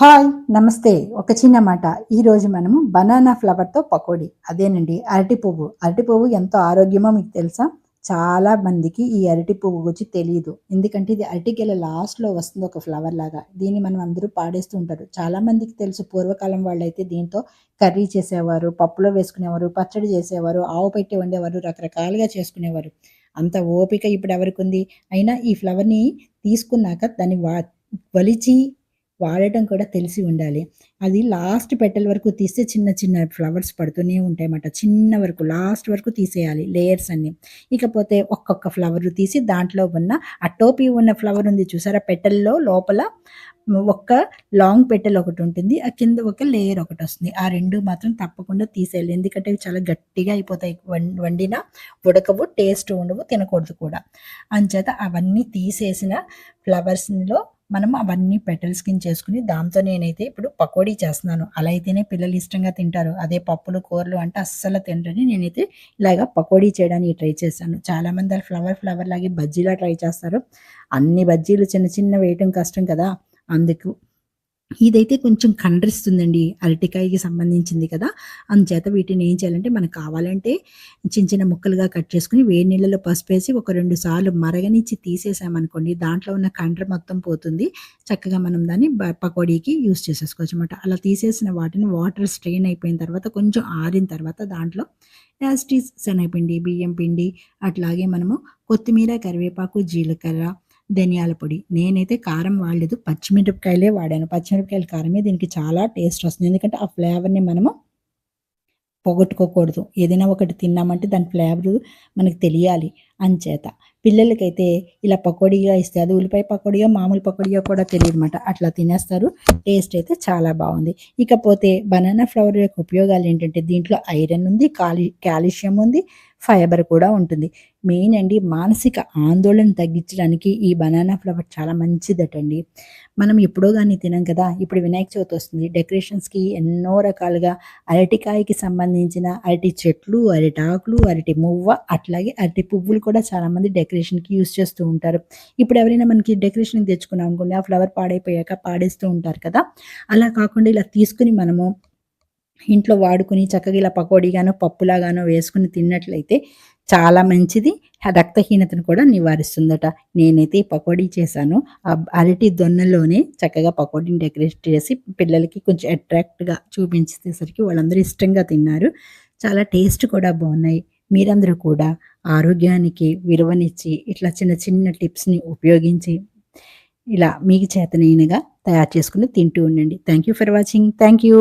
Hi నమస్తే. ఒక చిన్న మాట. ఈరోజు మనము బనానా ఫ్లవర్తో పకోడీ. అదేనండి అరటి పువ్వు. అరటి పువ్వు ఎంతో ఆరోగ్యమో మీకు తెలుసా? చాలా మందికి ఈ అరటి పువ్వు గురించి తెలియదు ఎందుకంటే ఇది అరటికెల లాస్ట్లో వస్తుంది ఒక ఫ్లవర్ లాగా. దీన్ని మనం అందరూ పాడేస్తూ ఉంటారు. చాలా మందికి తెలుసు. పూర్వకాలం వాళ్ళు అయితే దీంతో కర్రీ చేసేవారు పప్పులో వేసుకునేవారు పచ్చడి చేసేవారు ఆవు పెట్టి వండేవారు రకరకాలుగా చేసుకునేవారు. అంత ఓపిక ఇప్పుడు ఎవరికి ఉంది? అయినా ఈ ఫ్లవర్ని తీసుకున్నాక దాన్ని వా వలిచి వాడటం కూడా తెలిసి ఉండాలి. అది లాస్ట్ పెటల్ వరకు తీస్తే చిన్న చిన్న ఫ్లవర్స్ పడుతూనే ఉంటాయన్నమాట. చిన్న వరకు లాస్ట్ వరకు తీసేయాలి లేయర్స్ అన్ని. ఇకపోతే ఒక్కొక్క ఫ్లవర్ తీసి దాంట్లో ఉన్న ఆ టోపీ ఉన్న ఫ్లవర్ ఉంది చూసారా? పెటల్లో లోపల ఒక్క లాంగ్ పెట్టెలు ఒకటి ఉంటుంది. ఆ కింద ఒక లేయర్ ఒకటి వస్తుంది. ఆ రెండు మాత్రం తప్పకుండా తీసేయాలి. ఎందుకంటే అవి చాలా గట్టిగా అయిపోతాయి. వం- వండిన ఉడకవు టేస్ట్ ఉండవు తినకూడదు కూడా. అంచేత అవన్నీ తీసేసిన ఫ్లవర్స్లో మనం అవన్నీ పెటల్ స్కిన్ చేసుకుని దాంతో నేనైతే ఇప్పుడు పకోడీ చేస్తున్నాను. అలా అయితేనే పిల్లలు ఇష్టంగా తింటారు. అదే పప్పులు కూరలు అంటే అస్సలు తింటని నేనైతే ఇలాగా పకోడీ చేయడానికి ట్రై చేశాను. చాలా మంది అలా ఫ్లవర్ ఫ్లవర్ లాగే బజ్జీలా ట్రై చేస్తారు. అన్ని బజ్జీలు చిన్న చిన్న వేయటం కష్టం కదా. అందుకు ఇదైతే కొంచెం కండ్రిస్తుందండి అరటికాయకి సంబంధించింది కదా. అందుచేత వీటిని ఏం చేయాలంటే మనకు కావాలంటే చిన్న చిన్న ముక్కలుగా కట్ చేసుకుని వేడి నీళ్ళలో పసుపు వేసి ఒక రెండు సార్లు మరగనిచ్చి తీసేసామనుకోండి దాంట్లో ఉన్న కండ్ర మొత్తం పోతుంది. చక్కగా మనం దాన్ని బ- పకోడీకి యూస్ చేసేసుకోవచ్చు అనమాట అలా తీసేసిన వాటిని వాటర్ స్ట్రెయిన్ అయిపోయిన తర్వాత కొంచెం ఆరిన తర్వాత దాంట్లో యాస్టీస్ శనగపిండి బియ్యం పిండి అట్లాగే మనము కొత్తిమీర కరివేపాకు జీలకర్ర ధనియాల పొడి. నేనైతే కారం వాడలేదు. పచ్చిమిరపకాయలే వాడాను. పచ్చిమిరపకాయల కారమే దీనికి చాలా టేస్ట్ వస్తుంది. ఎందుకంటే ఆ ఫ్లేవర్ని మనము పోగొట్టుకోకూడదు. ఏదైనా ఒకటి తిన్నామంటే దాని ఫ్లేవర్ మనకు తెలియాలి. అంచేత. పిల్లలకైతే ఇలా పకోడీగా ఇస్తే అది ఉల్లిపాయ పకోడీయో మామూలు పకోడీయో కూడా తెలియదు అనమాట అట్లా తినేస్తారు. టేస్ట్ అయితే చాలా బాగుంది. ఇకపోతే బనానా ఫ్లవర్ యొక్క ఉపయోగాలు ఏంటంటే దీంట్లో ఐరన్ ఉంది కాలి కాల్షియం ఉంది ఫైబర్ కూడా ఉంటుంది. మెయిన్ అండి మానసిక ఆందోళన తగ్గించడానికి ఈ బనానా ఫ్లవర్ చాలా మంచిదటండి. మనం ఎప్పుడో కానీ తినాం కదా ఇప్పుడు వినాయక చవితి వస్తుంది. డెకరేషన్స్కి ఎన్నో రకాలుగా అరటికాయకి సంబంధించిన అరటి చెట్లు అరటి ఆకులు అరటి మువ్వ అట్లాగే అరటి పువ్వులు కూడా చాలామంది డెకరేషన్కి యూస్ చేస్తూ ఉంటారు. ఇప్పుడు ఎవరైనా మనకి డెకరేషన్కి తెచ్చుకున్నాం అనుకోండి ఆ ఫ్లవర్ పాడైపోయాక పాడేస్తూ ఉంటారు కదా. అలా కాకుండా ఇలా తీసుకుని మనము ఇంట్లో వాడుకుని చక్కగా ఇలా పకోడీగానో పప్పులాగానో వేసుకుని తిన్నట్లయితే చాలా మంచిది. రక్తహీనతను కూడా నివారిస్తుందట. నేనైతే ఈ పకోడీ చేశాను. ఆ అరటి దొన్నలోనే చక్కగా పకోడీని డెకరేట్ చేసి పిల్లలకి కొంచెం అట్రాక్ట్గా చూపించేసరికి వాళ్ళందరూ ఇష్టంగా తిన్నారు. చాలా టేస్ట్ కూడా బాగున్నాయి. మీరందరూ కూడా ఆరోగ్యానికి విలువనిచ్చి ఇట్లా చిన్న చిన్న టిప్స్ని ఉపయోగించి ఇలా మీకు చేతనైనగా తయారు చేసుకుని తింటూ ఉండండి. Thank you for watching. Thank you